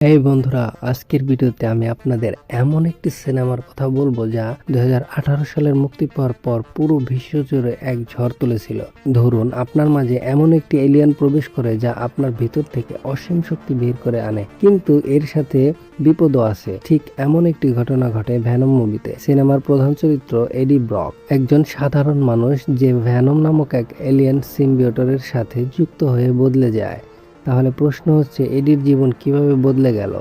এই বন্ধুরা, আজকের ভিডিওতে আমি আপনাদের এমন একটি সিনেমার কথা বলব যা দুই হাজার আঠারো সালের মুক্তি পাওয়ার পর পুরো বিশ্ব জুড়ে এক ঝড় তুলেছিল। ধরুন, আপনার মাঝে এমন একটি এলিয়ান প্রবেশ করে যা আপনার ভিতর থেকে অসীম শক্তি বের করে আনে। কিন্তু এর সাথে বিপদও আছে। ঠিক এমন একটি ঘটনা ঘটে ভ্যানম মুভিতে সিনেমার প্রধান চরিত্র এডি ব্রক একজন সাধারণ মানুষ যে ভ্যানম নামক এক এলিয়ান সিম্বিওটরের সাথে যুক্ত হয়ে বদলে যায়। তাহলে প্রশ্ন হচ্ছে, এডির জীবন কীভাবে বদলে গেল?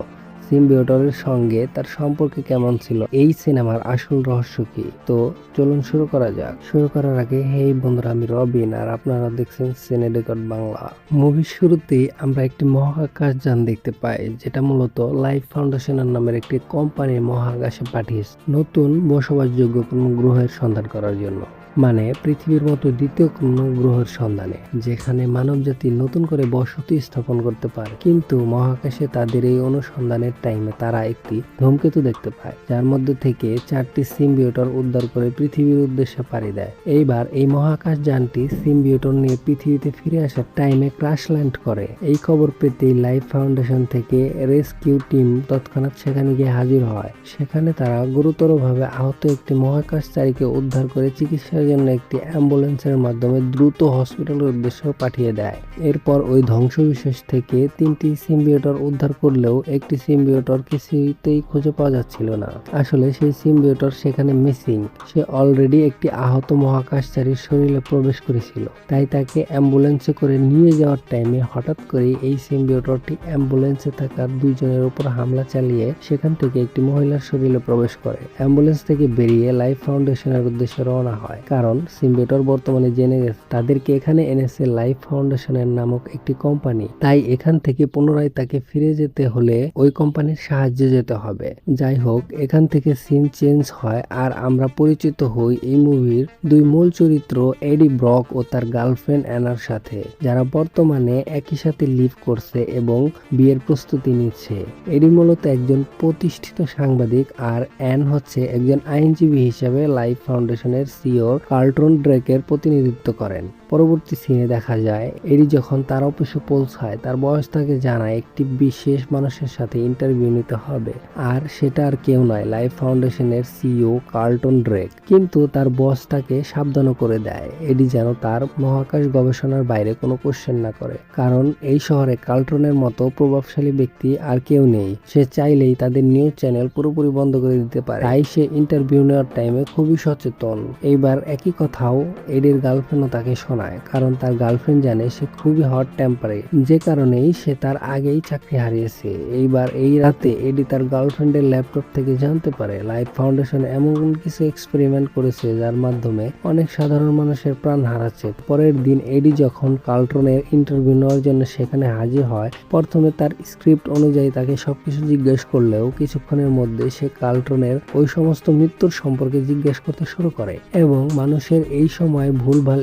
সিম্বিওটরের সঙ্গে তার সম্পর্ক কেমন ছিল? এই সিনেমার আসল রহস্য কি? তো চলুন শুরু করা যাক। শুরু করার আগে হেই বন্ধুরা, আমি রবিন, আর আপনারা দেখছেন সিনে রেকর্ড বাংলা। মুভির শুরুতেই আমরা একটি মহাকাশ যান দেখতে পাই, যেটা মূলত লাইফ ফাউন্ডেশনের নামের একটি কোম্পানি মহাকাশে পাঠিয়েছে নতুন বসবাসযোগ্য কোনো গ্রহের সন্ধান করার জন্য। মানে পৃথিবীর মতো দ্বিতীয় কোনো গ্রহের সন্ধানে, যেখানে মানবজাতি নতুন করে বসতি স্থাপন করতে পারে। কিন্তু মহাকাশে তাদের এই অনুসন্ধানের টাইমে তারা একটি ধূমকেতু দেখতে পায়, যার মধ্যে থেকে চারটি সিম্বিওটর উদ্ধার করে পৃথিবীর উদ্দেশ্যে পাড়ি দেয়। এইবার এই মহাকাশ যানটি সিম্বিওটর নিয়ে পৃথিবীতে ফিরে আসার টাইমে ক্রাশ ল্যান্ড করে। এই খবর পেতেই লাইফ ফাউন্ডেশন থেকে রেস্কিউ টিম তৎক্ষণাৎ সেখানে গিয়ে হাজির হয়। সেখানে তারা গুরুতরভাবে আহত একটি মহাকাশচারীকে উদ্ধার করে চিকিৎসার জন্য একটি অ্যাম্বুলেন্সের মাধ্যমে দ্রুত হসপিটালের উদ্দেশ্যে পাঠিয়ে দেয়। এরপর ওই ধ্বংসবিশেষ থেকে তিনটি সিম্বিওটর উদ্ধার করলেও একটি সিম্বিওটর কিছুতেই খুঁজে পাওয়া যাচ্ছিল না। আসলে সেই সিম্বিওটর সেখানে মিসিং। সে অলরেডি একটি আহত মহাকাশচারীর শরীরে প্রবেশ করেছিল। তাই তাকে অ্যাম্বুলেন্সে করে নিয়ে যাওয়ার টাইমে হঠাৎ করে এই সিম্বিওটরটি অ্যাম্বুলেন্সে থাকা দুইজনের উপর হামলা চালিয়ে সেখান থেকে একটি মহিলার শরীরে প্রবেশ করে। অ্যাম্বুলেন্স থেকে বেরিয়ে লাইফ ফাউন্ডেশনের উদ্দেশ্যে রওনা হয়। কারণ সিম্বিওটর বর্তমানে জেনে গেছে, তাদেরকে এখানে এনেছে লাইফ ফাউন্ডেশনের নামক একটি কোম্পানি। তাই এখান থেকে পুনরায় তাকে ফিরে যেতে হলে ওই কোম্পানির সাহায্যে যেতে হবে। যাই হোক, এখান থেকে সিন চেঞ্জ হয় আর আমরা পরিচিত হই এই মুভির দুই মূল চরিত্র এডি ব্রক ও তার গার্লফ্রেন্ড অ্যানার সাথে, যারা বর্তমানে একই সাথে লিভ করছে এবং বিয়ের প্রস্তুতি নিচ্ছে। এডি মূলত একজন প্রতিষ্ঠিত সাংবাদিক আর অ্যান হচ্ছে একজন আইনজীবী হিসেবে লাইফ ফাউন্ডেশনের সিও কার্লটন ড্রেকের প্রতিনিধিত্ব করেন। পরবর্তী সিনে দেখা যায় এডি যখন তার অফিসে পৌঁছায়, তার বয়স তাকে জানায় একটি বিশেষ মানুষের সাথে ইন্টারভিউ নিতে হবে। আর সেটা আর কেউ নয় লাইফ ফাউন্ডেশনের সিইও কার্লটন ড্রেক কিন্তু তার বস তাকে সাবধানও করে দেয় এডি যেন তার মহাকাশ গবেষণার বাইরে কোনো কোশ্চেন না করে। কারণ এই শহরে কার্লটনের মতো প্রভাবশালী ব্যক্তি আর কেউ নেই। সে চাইলেই তাদের নিউজ চ্যানেল পুরোপুরি বন্ধ করে দিতে পারে। তাই সে ইন্টারভিউ নেওয়ার টাইমে খুবই সচেতন। এইবার একই কথাও এডির গার্লফ্রেন্ডও তাকে শোনায় কারণ তার গার্লফ্রেন্ড জানে সে খুবই হট টেম্পারে যে কারণেই সে তার আগেই চাকরি হারিয়েছে। এইবার এই রাতে এডি তার গার্লফ্রেন্ডের ল্যাপটপ থেকে জানতে পারে লাইফ ফাউন্ডেশন এমন কিছু এক্সপেরিমেন্ট করেছে যার মাধ্যমে অনেক সাধারণ মানুষের প্রাণ হারাচ্ছে। পরের দিন এডি যখন কার্লটনের ইন্টারভিউ নেওয়ার জন্য সেখানে হাজির হয়, প্রথমে তার স্ক্রিপ্ট অনুযায়ী তাকে সবকিছু জিজ্ঞেস করলেও কিছুক্ষণের মধ্যে সে কার্লটনের ওই সমস্ত মৃত্যুর সম্পর্কে জিজ্ঞেস করতে শুরু করে এবং মানুষের এই সময় ভুলভাল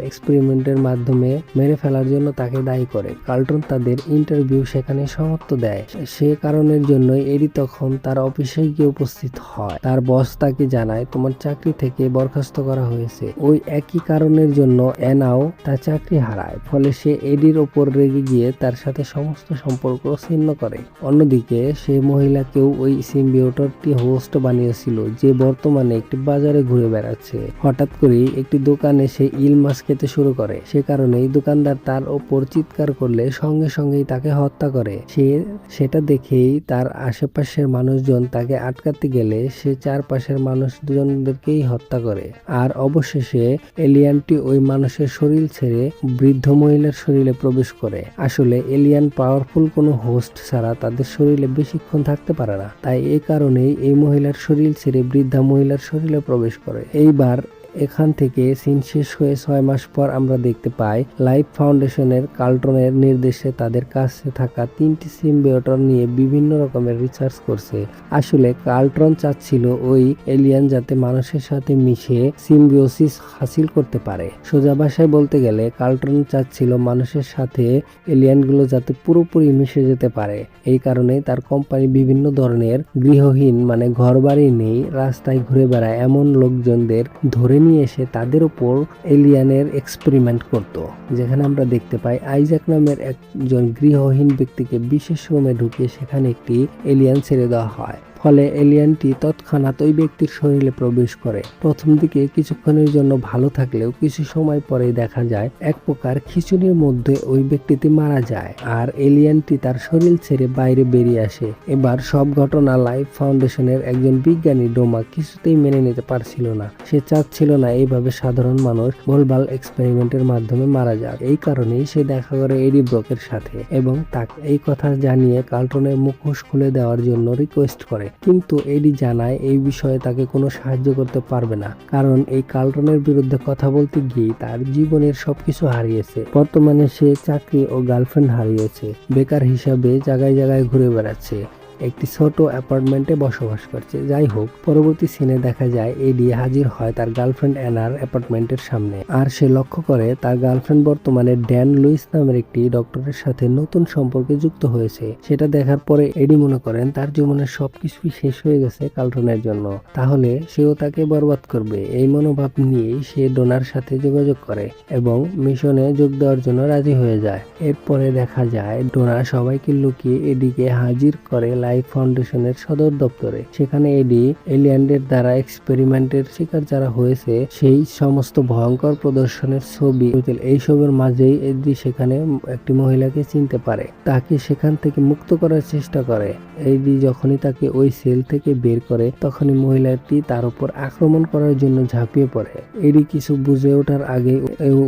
এক্সপেরিমেন্টের মাধ্যমে মেরে ফেলার জন্য তাকে দায়ী করে। কার্লটন তাদের ইন্টারভিউ সেখানে সমাপ্ত দেয়। সে কারণের জন্যই এডি তখন তার অফিসে গিয়ে উপস্থিত হয়। তার বস তাকে জানায়, তোমার চাকরি থেকে বরখাস্ত করা হয়েছে। ওই একই কারণের জন্য এনাও তার চাকরি হারায়। ফলে সে এডির ওপর রেগে গিয়ে তার সাথে সমস্ত সম্পর্ক ছিন্ন করে। অন্যদিকে, সে মহিলাকেও ওই সিম্বিওটরটি হোস্ট বানিয়েছিল, যে বর্তমানে একটি বাজারে ঘুরে বেড়াচ্ছে। হঠাৎ করেই একটি দোকানে সে ইল মাছ খেতে শুরু করে। সে কারণেই দোকানদার তার ওপর চিৎকার করলে সঙ্গে সঙ্গেই তাকে হত্যা করে। সে সেটা দেখেই তার আশেপাশের মানুষজন তাকে আটকাতে গেলে সে চারপাশের মানুষজনদেরকেই হত্যা করে। আর অবশেষে এলিয়ানটি ওই মানুষের শরীর ছেড়ে বৃদ্ধ মহিলার শরীরে প্রবেশ করে। আসলে এলিয়ান পাওয়ারফুল কোনো হোস্ট ছাড়া তাদের শরীরে বেশিক্ষণ থাকতে পারে না। তাই এই কারণেই এই মহিলার শরীর ছেড়ে বৃদ্ধা মহিলার শরীরে প্রবেশ করে। এইবার এখান থেকে সিন শেষ হয়ে ছয় মাস পর আমরা দেখতে পাই, লাইফ ফাউন্ডেশনের কার্লটনের নির্দেশে তাদের কাছে থাকা তিনটি সিম্বিওটর নিয়ে বিভিন্ন রকমের রিসার্চ করছে। আসলে কার্লটন চাচ্ছিল ওই এলিয়ান যাতে মানুষের সাথে মিশে সিম্বিওসিস হাসিল করতে পারে। সোজা ভাষায় বলতে গেলে, কার্লটন চাচ্ছিল মানুষের সাথে এলিয়ানগুলো যাতে পুরোপুরি মিশে যেতে পারে। এই কারণে তার কোম্পানি বিভিন্ন ধরনের গৃহহীন মানে ঘর বাড়ি নেই, রাস্তায় ঘুরে বেড়ায় এমন লোকজনদের ধরে নিয়ে এসে তাদের উপর এলিয়ানের এক্সপেরিমেন্ট করত, যেখানে আমরা দেখতে পাই আইজাক নামের একজন গৃহহীন ব্যক্তিকে বিশেষ রুমে ঢুকিয়ে সেখানে একটি এলিয়ান ছেড়ে দেওয়া হয়। ফলে এলিয়ানটি তৎক্ষণাৎ ওই ব্যক্তির শরীরে প্রবেশ করে। প্রথম দিকে কিছুক্ষণের জন্য ভালো থাকলেও কিছু সময় পরেই দেখা যায়, এক প্রকার খিচুড়ির মধ্যে ওই ব্যক্তিটি মারা যায় আর এলিয়ানটি তার শরীর ছেড়ে বাইরে বেরিয়ে আসে। এবার সব ঘটনা লাইফ ফাউন্ডেশনের একজন বিজ্ঞানী ডোমা কিছুতেই মেনে নিতে পারছিল না। সে চাচ্ছিল না এইভাবে সাধারণ মানুষ ভুলভাল এক্সপেরিমেন্টের মাধ্যমে মারা যাক। এই কারণেই সে দেখা করে এডি ব্রকের সাথে এবং তাকে এই কথা জানিয়ে কার্টনের মুখোশ খুলে দেওয়ার জন্য রিকোয়েস্ট করে। কিন্তু এডি জানায় এই বিষয়ে তাকে কোনো সাহায্য করতে পারবে না, কারণ এই কার্লটনের বিরুদ্ধে কথা বলতে গিয়ে তার জীবনের সবকিছু হারিয়েছে। বর্তমানে সে চাকরি ও গার্লফ্রেন্ড হারিয়েছে। বেকার হিসাবে জায়গায় জায়গায় ঘুরে বেড়াচ্ছে। একটি ছোট অ্যাপার্টমেন্টে বসবাস করছে। যাই হোক, পরবর্তী সিনে দেখা যায় এডি হাজির হয় তার গার্লফ্রেন্ড অ্যানার অ্যাপার্টমেন্টের সামনে। আর সে লক্ষ্য করে তার গার্লফ্রেন্ড বর্তমানে ড্যান লুইস নামের একটি ডক্টরের সাথে নতুন সম্পর্কে যুক্ত হয়েছে। সেটা দেখার পরে এডি মনে করেন, তার জীবনের সবকিছুই শেষ হয়ে গেছে কার্লটনের জন্য। তাহলে সেও তাকে বরবাদ করবে। এই মনোভাব নিয়েই সে ডোনার সাথে যোগাযোগ করে এবং মিশনে যোগ দেওয়ার জন্য রাজি হয়ে যায়। এরপরে দেখা যায় ডোনা সবাইকে লুকিয়ে এডিকে হাজির করে লাইফ ফাউন্ডেশনের সদর দপ্তরে। সেখানে এডি এলিয়ানদের দ্বারা এক্সপেরিমেন্টের শিকার যারা হয়েছে, সেই সমস্ত ভয়ঙ্কর প্রদর্শনের ছবি। এইসবের মাঝেই এডি সেখানে একটি মহিলাকে চিনতে পারে। তাকে সেখান থেকে মুক্ত করার চেষ্টা করে। এডি যখনই তাকে ওই সেল থেকে বের করে, তখনই মহিলাটি তার উপর আক্রমণ করার জন্য ঝাঁপিয়ে পড়ে। এডি কিছু বুঝে ওঠার আগে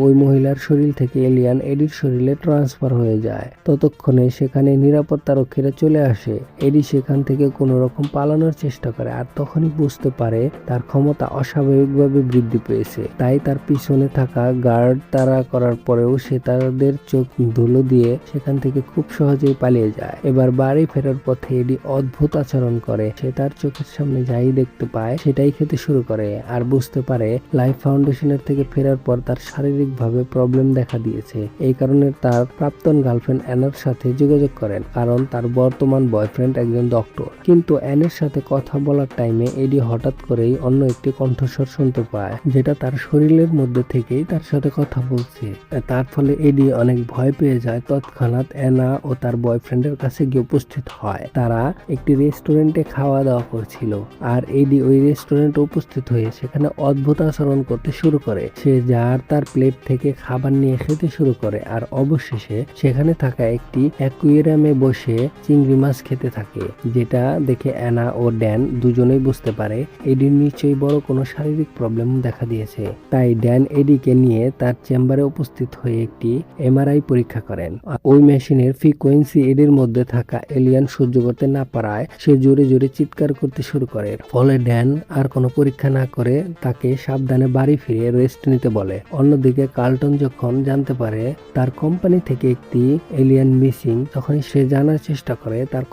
ওই মহিলার শরীর থেকে এলিয়ান এডির শরীরে ট্রান্সফার হয়ে যায়। ততক্ষণে সেখানে নিরাপত্তা রক্ষীরা চলে আসে। এডি সেখান থেকে কোনো রকম পালানোর চেষ্টা করে আর তখনই বুঝতে পারে তার ক্ষমতা অস্বাভাবিকভাবে বৃদ্ধি পেয়েছে। তাই তার পিছনে থাকা গার্ড তারা করার পরেও সে তাদের চোখ ধুলো দিয়ে সেখান থেকে খুব সহজেই পালিয়ে যায়। এবার বাড়ি ফেরার পথে এডি অদ্ভুত আচরণ করে। সে তার চোখের সামনে যাই দেখতে পায়, সেটাই খেতে শুরু করে আর বুঝতে পারে লাইফ ফাউন্ডেশনের থেকে ফেরার পর তার শারীরিকভাবে প্রবলেম দেখা দিয়েছে। এই কারণে তার প্রাক্তন গার্লফ্রেন্ড অ্যানার সাথে যোগাযোগ করেন, কারণ তার বর্তমান বয়ফ্রেন্ড একজন ডক্টর কিন্তু অ্যানের সাথে কথা বলার টাইমে এডি হঠাৎ করেই অন্য একটি কণ্ঠস্বর শুনতে পায়, যেটা তার শরীরের মধ্যে থেকেই তার সাথে কথা বলছে। তার ফলে এডি অনেক ভয় পেয়ে যায়। তৎক্ষণাৎ অ্যানা ও তার বয়ফ্রেন্ডের কাছে গিয়ে উপস্থিত হয়। তারা একটি রেস্টুরেন্টে খাওয়া দাওয়া করছিল। আর এডি ওই রেস্টুরেন্টে উপস্থিত হয়ে সেখানে অদ্ভুত আচরণ করতে শুরু করে। সে যার তার প্লেট থেকে খাবার নিয়ে খেতে শুরু করে। আর অবশেষে সেখানে থাকা একটি অ্যাকুয়ারিয়ামে বসে চিংড়ি মাছ খেতে থাকে। যেটা দেখে অ্যানা ও ড্যান দুজনেই বুঝতে পারে এডির নিশ্চয়ই বড় কোনো শারীরিক প্রবলেম দেখা দিয়েছে। তাই ড্যান এডিকে নিয়ে তার চেম্বারে উপস্থিত হয়ে একটি এমআরআই পরীক্ষা করেন। ওই মেশিনের ফ্রিকোয়েন্সি এডির মধ্যে থাকা এলিয়ান সহ্য করতে না পারায় সে জোরে জোরে চিৎকার করতে শুরু করে। ফলে ড্যান আর কোনো পরীক্ষা না করে তাকে সাবধানে বাড়ি ফিরে রেস্ট নিতে বলে। অন্যদিকে কার্লটন যখন জানতে পারে তার কোম্পানি থেকে একটি এলিয়ান মিসিং তখন সে জানার চেষ্টা করে তার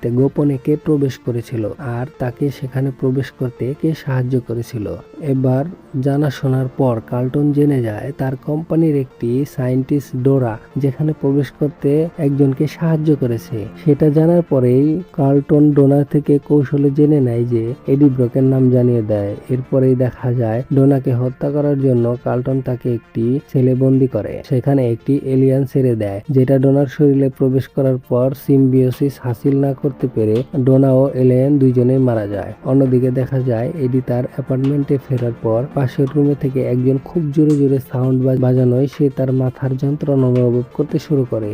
কোম্পানিতে গোপনে কে প্রবেশ করেছিল আর তাকে সেখানে প্রবেশ করতে কে সাহায্য করেছিল। এবার জানা শোনার পর কার্লটন জেনে যায় তার কোম্পানির একটি সায়েন্টিস্ট ডোরা যেখানে প্রবেশ করতে একজনকে সাহায্য করেছে। সেটা জানার পরেই কার্লটন ডোনা থেকে কৌশলে জেনে নেয় যে এডি ব্রকের নাম জানিয়ে দেয়। এরপরেই দেখা যায় ডোনাকে হত্যা করার জন্য কার্লটন তাকে একটি ছেলে বন্দি করে। সেখানে একটি এলিয়ান ছেড়ে দেয়, যেটা ডোনার শরীরে প্রবেশ করার পর সিম্বিওসিস হাসিল না করতে পেরে ডোনা ও এলিয়ান দুইজনেই মারা যায়। অন্যদিকে দেখা যায়, এডি তার অ্যাপার্টমেন্টে ফেরার পর পাশের রুমে থেকে একজন খুব জোরে জোরে সাউন্ড বাজানোয় সে তার মাথার যন্ত্রণা অনুভব করতে শুরু করে।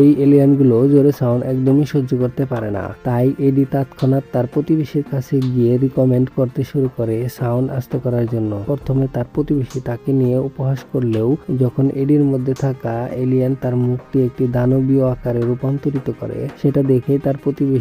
এই এলিয়ানগুলো জোরে সাউন্ড একদমই সহ্য করতে পারে না। তাই এডি তৎক্ষণাৎ তার প্রতিবেশীর কাছে গিয়ে রিকমেন্ড করতে শুরু করে সাউন্ড আস্তে করার জন্য। প্রথমে তার প্রতিবেশী তাকে নিয়ে উপহাস করলেও যখন এডির মধ্যে থাকা এলিয়ান তার মুখটি একটি দানবীয় আকারে রূপান্তরিত করে, সেটা দেখে তার প্রতিবেশী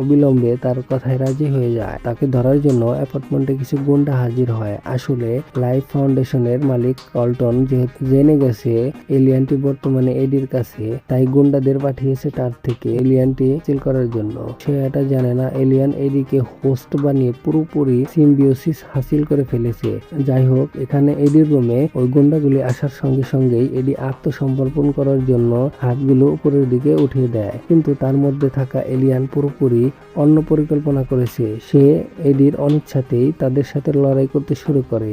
অবিলম্বে তার কথায় রাজি হয়ে যায়। তাকে ধরার জন্য অ্যাপার্টমেন্টে কিছু গুন্ডা হাজির হয়। আসলে লাইফ ফাউন্ডেশনের মালিক কল্টন যেহেতু জেনে গেছে এলিয়ানটি বর্তমানে এডির কাছে, তাই গুন্ডাদের পাঠিয়েছে তার থেকে এলিয়ানটি চিল করার জন্য। সে এটা জানে না, এলিয়ান এডিকে হোস্ট বানিয়ে পুরোপুরি সিম্বিওসিস হাসিল করে ফেলেছে। যাই হোক, এখানে এডির রুমে ওই গুন্ডাগুলি আসার সঙ্গে সঙ্গেই এডি আত্মসমর্পণ করার জন্য হাতগুলো উপরের দিকে উঠিয়ে দেয়। কিন্তু তার মধ্যে থাকা এলিয়ান এলিয়ান পুরোপুরি অন্য পরিকল্পনা করেছে। সে এডির অনিচ্ছাতেই তাদের সাথে লড়াই করতে শুরু করে,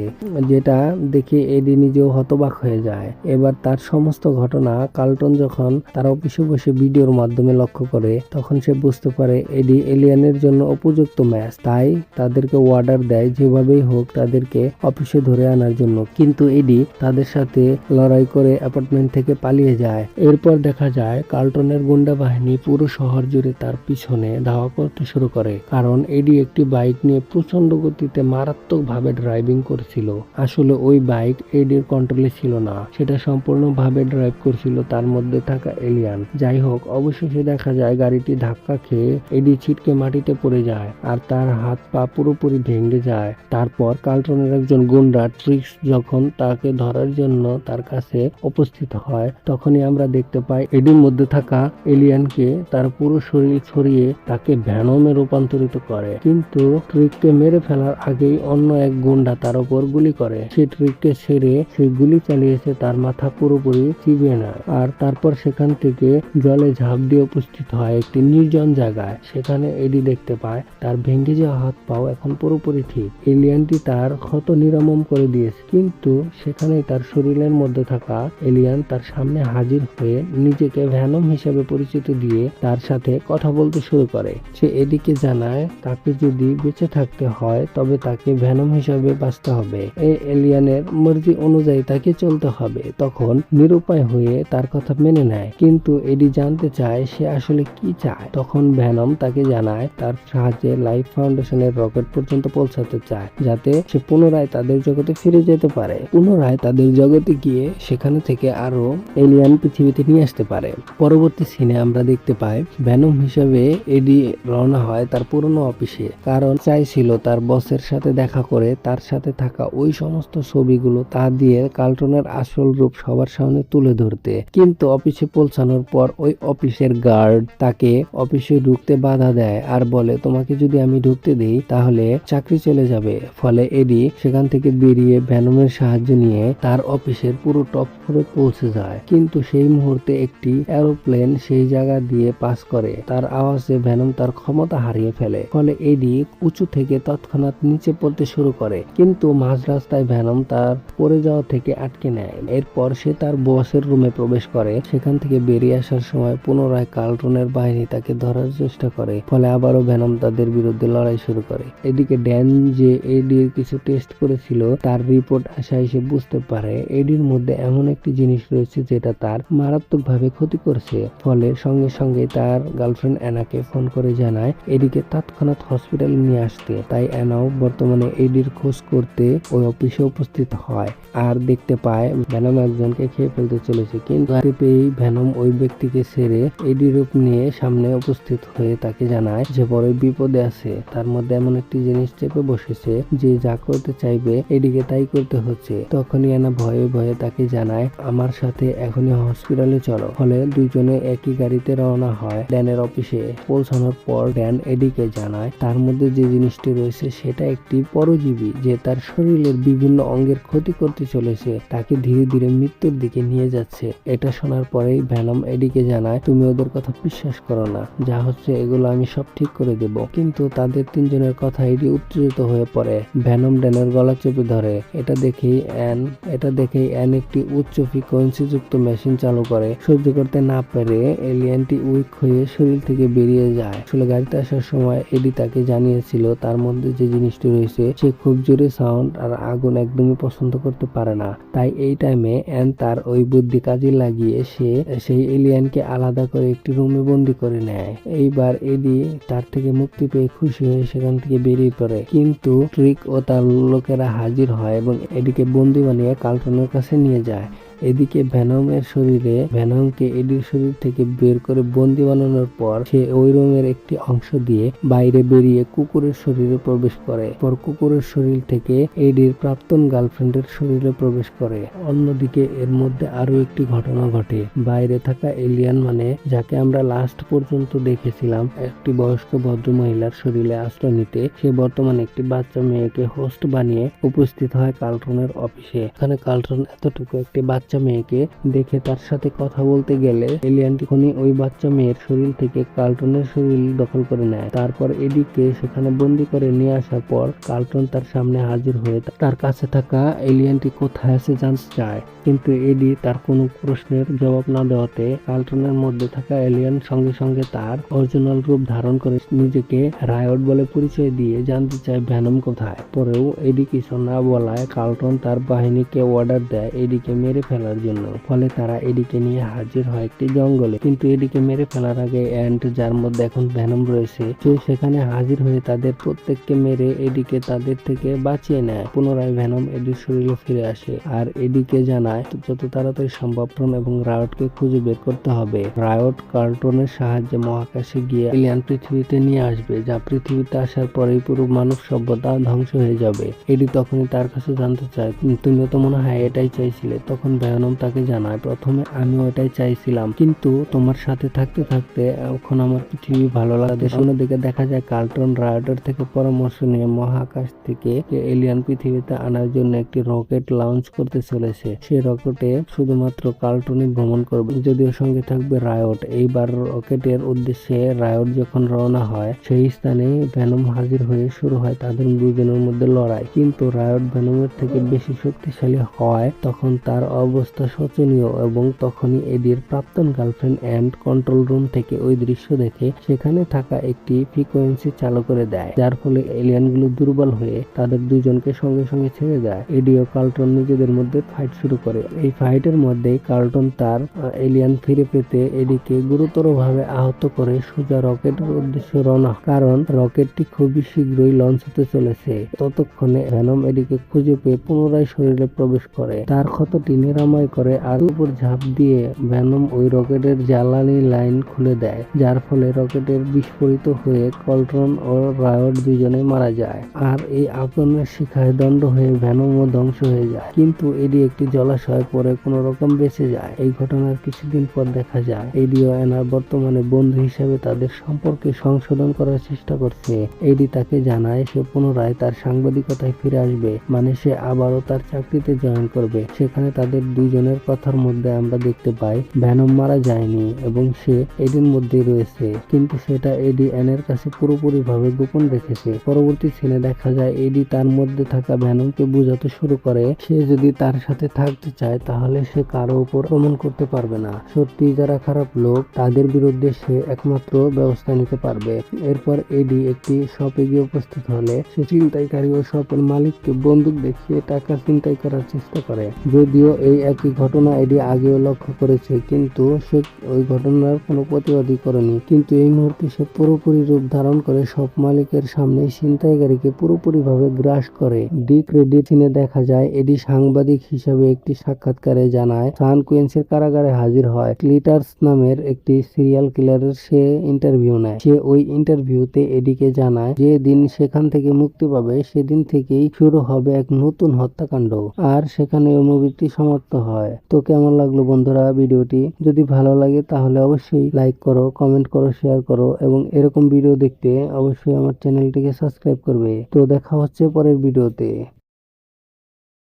যেটা দেখে এডি নিজেও হতবাক হয়ে যায়। এবার তার সমস্ত ঘটনা কার্লটন যখন তার অফিসে বসে ভিডিওর মাধ্যমে লক্ষ্য করে, তখন সে বুঝতে পারে এডি এলিয়ানের জন্য উপযুক্ত ম্যাচ। তাই তাদেরকে অর্ডার দেয় যেভাবেই হোক তাদেরকে অফিসে ধরে আনার জন্য। কিন্তু এডি তাদের সাথে লড়াই করে অ্যাপার্টমেন্ট থেকে পালিয়ে যায়। এরপর দেখা যায় কার্লটনের গুন্ডা বাহিনী পুরো শহর জুড়ে তার পিছনে ধাওয়া করতে শুরু করে। কারণ এডি একটি বাইক নিয়ে প্রচণ্ড গতিতে মারাত্মকভাবে ড্রাইভিং করছিল। আসলে ওই বাইক এডির কন্ট্রোলে ছিল না। সেটা সম্পূর্ণভাবে ড্রাইভ করছিল তার মধ্যে থাকা এলিয়ান যাই হোক, অবশেষে দেখা যায় গাড়িটি ধাক্কা খেয়ে এডি ছিটকে মাটিতে পড়ে যায় আর তার হাত পা পুরোপুরি ভেঙে যায়। তারপর কার্লটনের একজন গুন্ডা ট্রিক্স যখন তাকে ধরার জন্য তার কাছে উপস্থিত হয়, তখনই আমরা দেখতে পাই এডির মধ্যে থাকা এলিয়ানকে তার পুরো শরীর ছড়িয়ে তাকে ভ্যানমে রূপান্তরিত করে। কিন্তু ট্রিককে মেরে ফেলার আগেই অন্য এক গুন্ডা তার উপর গুলি করে। সে ট্রিককে ছেড়ে সে গুলি চালিয়েছে তার মাথা পুরোপুরি চিবিয়ে নেয়। আর তারপর সেখান থেকে জলে ঝাঁপ দিয়ে উপস্থিত হয় একটি নির্জন জায়গায়। সেখানে এডি দেখতে পায়, তার ভেঙে যাওয়া হাত পাও এখন পুরোপুরি ঠিক। এলিয়ানটি তার ক্ষত নিরামম করে দিয়েছে। কিন্তু সেখানেই তার শরীরের মধ্যে থাকা এলিয়ান তার সামনে হাজির হয়ে নিজেকে ভ্যানম হিসেবে পরিচিত দিয়ে তার সাথে কথা বলতে শুরু করে। সে এদিকে জানায়, তাকে যদি বেঁচে থাকতে হয়, তবে তাকে ভ্যানম হিসাবে বাঁচতে হবে। এই এলিয়ানের মর্জি অনুযায়ী তাকে চলতে হবে। তখন নিরুপায় হয়ে তার কথা মেনে নেয়। কিন্তু এডি জানতে চায়, সে আসলে কি চায়। তখন ভ্যানম তাকে জানায়, তার সাহায্যে লাইফ ফাউন্ডেশনের রকেট পর্যন্ত পৌঁছাতে চায়, যাতে সে পুনরায় তাদের জগতে ফিরে যেতে পারে। পুনরায় তাদের জগতে গিয়ে সেখানে থেকে আরও এলিয়ান পৃথিবীতে নিয়ে আসতে পারে। পরবর্তী সিনে আমরা দেখতে পাই, ভ্যানম হিসেবে এডি রওনা হয় তার পুরনো অফিসে। কারণ চাইছিল তার বসের সাথে দেখা করে তার সাথে থাকা ওই সমস্ত ছবিগুলো তা দিয়ে কার্লটনের আসল রূপ সবার সামনে তুলে ধরতে। কিন্তু অফিসে পৌঁছানোর পর ওই অফিসের গার্ড তাকে অফিসে ঢুকতে বাধা দেয় আর বলে, তোমাকে যদি আমি ঢুকতে দেই, তাহলে চাকরি চলে যাবে। ফলে এডি সেখান থেকে বেরিয়ে ভ্যানমের সাহায্য নিয়ে তার অফিসের পুরো টপ ফ্লোরে পৌঁছে যায়। কিন্তু সেই মুহূর্তে একটি এরোপ্লেন সেই জায়গা দিয়ে পাস করে। তার আওয়াজে ভ্যানম তার ক্ষমতা হারিয়ে ফেলে। ফলে এডি উঁচু থেকে তৎক্ষণাৎ নিচে পড়তে শুরু করে। কিন্তু মাঝ রাস্তায় ভ্যানম তার পড়ে যাওয়া থেকে আটকে নেয়। এরপর সে তার বসের রুমে প্রবেশ করে। সেখান থেকে বেরিয়ে আসার সময় পুনরায় কার্লটনের বাহিনী তাকে ধরার চেষ্টা করে। ফলে আবারও ভ্যানম তাদের বিরুদ্ধে লড়াই শুরু করে। এদিকে ড্যান যে এডির কিছু টেস্ট করেছিল, তার রিপোর্ট আসায় সে বুঝতে পারে এডির মধ্যে এমন একটি জিনিস রয়েছে যেটা তার মারাত্মকভাবে ক্ষতি করছে। ফলে সঙ্গে সঙ্গে তার গার্লফ্রেন্ড অ্যানাকে ফোন করে জানায় এডিকে তৎক্ষণাৎ হসপিটালে নিয়ে আসতে। তাই অ্যানাও বর্তমানে এডির খোঁজ করতে ওই অফিসে উপস্থিত হয়। আর দেখতে পায়, ভ্যানম একজনকে খেয়ে ফেলতে চলেছে। কিন্তু হাতে পেয়েই ভ্যানম ওই ব্যক্তিকে ছেড়ে এডি রূপ নিয়ে সামনে উপস্থিত হয়ে তাকে জানায় যে বড় বিপদে আছে। তার মধ্যে এমন একটি জিনিস চেপে বসেছে যে যা করতে চাইবে এদিকে তাই করতে হচ্ছে। তখনই অ্যানা ভয়ে ভয়ে তাকে জানায়, আমার সাথে এখনই হসপিটালে চলো। ফলে দুজনে একই গাড়িতে রওনা হয় ড্যানের অফিসে। পৌঁছানোর পর ড্যান এডিকে জানায়, তার মধ্যে যে জিনিসটি রয়েছে সেটা একটি পরজীবী যে তার শরীরের বিভিন্ন অঙ্গের ক্ষতি করতে চলেছে, তাকে ধীরে ধীরে মৃত্যুর দিকে নিয়ে যাচ্ছে। এটা শোনার পরেই ভ্যানম এডিকে জানায়, তুমি ওদের কথা বিশ্বাস করো না, যা হচ্ছে এগুলো আমি সব ঠিক করে দেব। কিন্তু তাদের তিনজনের কথা এডি উত্তেজিত হয়ে পড়ে। ভ্যানম ড্যানের গলা চেপে ধরে, এটা দেখেই অ্যান, এটা দেখেই অ্যান একটি উচ্চ ফ্রিকোয়েন্সি যুক্ত মেশিন চালু করে। সহ্য করতে না পেরে এলিয়ানটি উইক হয়ে শরীর থেকে বেরিয়ে যায়। আসলে গাড়িতে আসার সময় এডি তাকে জানিয়েছিল, তার মধ্যে যে জিনিসটি রয়েছে, সে খুব জোরে সাউন্ড আর আগুন একদমই পছন্দ করতে পারে না। তাই এই টাইমে অ্যান তার ওই বুদ্ধি কাজে লাগিয়ে সে সেই এলিয়ানকে আলাদা করে একটি রুমে বন্দি করে নেয়। এইবার এডি তার থেকে মুক্তি পেয়ে খুশি হয়ে সেখান থেকে বেরিয়ে পড়ে। কিন্তু ট্রিক ও তার লোকেরা হাজির হয় এবং এডিকে বন্দি বানিয়ে কার্লটনের কাছে নিয়ে যায়। এদিকে ভ্যানমের শরীরে, ভ্যানমকে এডির শরীর থেকে বের করে বন্দি বানানোর পর সে ওই রুমের একটি অংশ দিয়ে বাইরে বেরিয়ে কুকুরের শরীরে প্রবেশ করে। পর কুকুরের শরীর থেকে এডির প্রাক্তন গার্লফ্রেন্ডের শরীরে প্রবেশ করে। অন্যদিকে এর মধ্যে আরও একটি ঘটনা ঘটে। বাইরে থাকা এলিয়ান মানে যাকে আমরা লাস্ট পর্যন্ত দেখেছিলাম, একটি বয়স্ক ভদ্র মহিলার শরীরে আশ্রয় নিতে। সে বর্তমানে একটি বাচ্চা মেয়েকে হোস্ট বানিয়ে উপস্থিত হয় কার্লটনের অফিসে। এখানে কার্লটন এতটুকু একটি বাচ্চা বাচ্চা মেয়েকে দেখে তার সাথে কথা বলতে গেলে এলিয়ানটি খনি ওই বাচ্চা মেয়ের শরীর থেকে কার্টনের শরীর দখল করে নেয়। তারপর এডিকে সেখানে বন্দি করে নিয়ে আসার পর কার্টন তার সামনে হাজির হয়ে তার কাছে থাকা এলিয়ানটি কোথায় আছে জানতে চায়। কিন্তু এডি তার কোনো প্রশ্নের জবাব না দেওয়াতে কার্টনের মধ্যে থাকা এলিয়ান সঙ্গে সঙ্গে তার অরিজিনাল রূপ ধারণ করে নিজেকে রায়ট বলে পরিচয় দিয়ে জানতে চায় ভ্যানম কোথায়। পরেও এডি কিছু না বলায় কার্লটন তার বাহিনীকে অর্ডার দেয় এডিকে মেরে ফেলার জন্য। ফলে তারা এডিকে নিয়ে হাজির হয় একটি জঙ্গলে। কিন্তু এডিকে মেরে ফেলার আগে অ্যান্ট যার মধ্যে এখন ভ্যানম রয়েছে, সে সেখানে হাজির হয়ে তাদের প্রত্যেককে মেরে এডিকে তাদের থেকে বাঁচিয়ে নেয়। পুনরায় ভ্যানম এডির শরীরে ফিরে আসে আর এডিকে জানায়, যত তাড়াতাড়ি সম্ভব এবং রায়টকে খুঁজে বের করতে হবে। রায়ট কার্লটনের সাহায্যে মহাকাশে গিয়ে এলিয়ান পৃথিবীতে নিয়ে আসবে, যা পৃথিবীতে আসার পরেই পুরো মানব সভ্যতা ধ্বংস হয়ে যাবে। এডি তখনই তার কাছে জানতে চায় "তুমি- তো মনে হয় এটাই চাইছিলে? তখন ভ্যানম তাকে জানায়, প্রথমে আমিও এটাই চাইছিলাম, কিন্তু তোমার সাথে থাকতে থাকতে এখন আমার পৃথিবী ভালো লাগে অন্যদিকে দেখা যায় কার্লটন রায়টের থেকে পরামর্শ নিয়ে মহাকাশ থেকে এলিয়ান পৃথিবীতে আনার জন্য একটি রকেট লঞ্চ করতে চলেছে। সেই রকেটে শুধুমাত্র কার্লটনই ভ্রমণ করবে, যদিও সঙ্গে থাকবে রায়ট। এইবার রকেটের উদ্দেশ্যে রায়ট যখন রওনা হয়, সেই স্থানে ভ্যানম হাজির হয়ে শুরু হয় তাদের দুজনের মধ্যে লড়াই। কিন্তু রায়ট ভ্যানমের থেকে বেশি শক্তিশালী হয় তখন তার অবস্থা শোচনীয় এবং তখনই এডির প্রাক্তন গার্লফ্রেন্ড অ্যান্ড কন্ট্রোল রুম থেকে ওই দৃশ্য দেখে সেখানে থাকা একটি ফ্রিকোয়েন্সি চালু করে দেয়, যার ফলে এলিয়ানগুলো দুর্বল হয়ে তাদের দুজনকে সঙ্গে সঙ্গে ছেড়ে দেয়। এডিও কার্লটন নিজেদের মধ্যে ফাইট শুরু করে। এই ফাইটের মধ্যে কার্লটন তার এলিয়ান ফিরে পেতে এডিকে গুরুতরভাবে আহত করে সোজা রকেটের উদ্দেশ্যে রওনা হয়। কারণ রকেটটি খুবই শীঘ্রই লঞ্চ হতে চলেছে। ততক্ষণে ভ্যানম এডিকে খুঁজে পেয়ে পুনরায় শরীরে প্রবেশ করে। তার ক্ষতটি নিরাময় করে আর উপর ঝাঁপ দিয়ে ভ্যানম ওই রকেটের জ্বালানি লাইন খুলে দেয়, যার ফলে রকেটের বিস্ফোরিত হয়ে কল্ট্রন ও রায়ট দুজনে মারা যায়। আর এই আগুনের শিখায় দণ্ড হয়ে ভ্যানমও ধ্বংস হয়ে যায়। কিন্তু এডি একটি জলাশয় পরে কোনো রকম বেঁচে যায়। এই ঘটনার কিছুদিন পর দেখা যায় এডি ও অ্যানা বর্তমানে বন্ধু হিসেবে তাদের সম্পর্কে সংশোধন করার চেষ্টা করছে। এডি তাকে জানায়, সে পুনরায় তার সাংবাদিকতায় ফিরে আসবে। মানে সে আবারও তার চাকরিতে জয়েন করবে। সেখানে তাদের দুজনের কথার মধ্যে আমরা দেখতে পাই, ভ্যানম মারা যায়নি এবং সে এডির মধ্যেই রয়েছে। কিন্তু সেটা এডি অ্যানের কাছে পুরোপুরি ভাবে গোপন রেখেছে। পরবর্তী সিনে দেখা যায়, এডি তার মধ্যে থাকা ভ্যানমকে বোঝাতে শুরু করে, সে যদি তার সাথে থাকতে চায়, তাহলে সে কারও উপর প্রমাণ করতে পারবে না। সত্যি যারা খারাপ লোক, তাদের বিরুদ্ধে সে একমাত্র ব্যবস্থা নিতে পারবে। এরপর এডি একটি শপে গিয়ে উপস্থিত হলে সে ছিনতাইকারী ও শপের মালিককে বন্দুক দেখিয়ে টাকা ছিনতাই করার চেষ্টা করে। যদিও এই একই ঘটনা এডি আগেও লক্ষ্য করেছে, কিন্তু সে ওই ঘটনার কোনো প্রতিবাদই করেনি। কিন্তু এই মুহূর্তে সে পুরোপুরি রূপ ধারণ করে শপ মালিকের সামনে ছিনতাইকারীকে পুরোপুরিভাবে গ্রাস করে। ডি ক্রেডিট দেখা যায় এডি সাংবাদিক হিসেবে একটি সাক্ষাৎকারে জানায়, সান কুইন্সের কারাগারে হাজির হয়। ক্লিটার্স নামের একটি সিরিয়াল কিলারের সে ইন্টারভিউ নেয়। সে ওই ইন্টারভিউতে এডিকে জানায় যে দিন সেখান থেকে মুক্তি পাবে, সেদিন থেকেই শুরু হবে এক নতুন হত্যাকাণ্ড। আর সেখানে ওই মুভিটি সমাপ্ত হয়। তো কেমন লাগল বন্ধুরা ভিডিওটি? যদি ভালো লাগে তাহলে অবশ্যই লাইক করো কমেন্ট করো শেয়ার করো এবং এরকম ভিডিও দেখতে অবশ্যই আমার চ্যানেলটিকে সাবস্ক্রাইব করবে। তো দেখা হচ্ছে পরের ভিডিওতে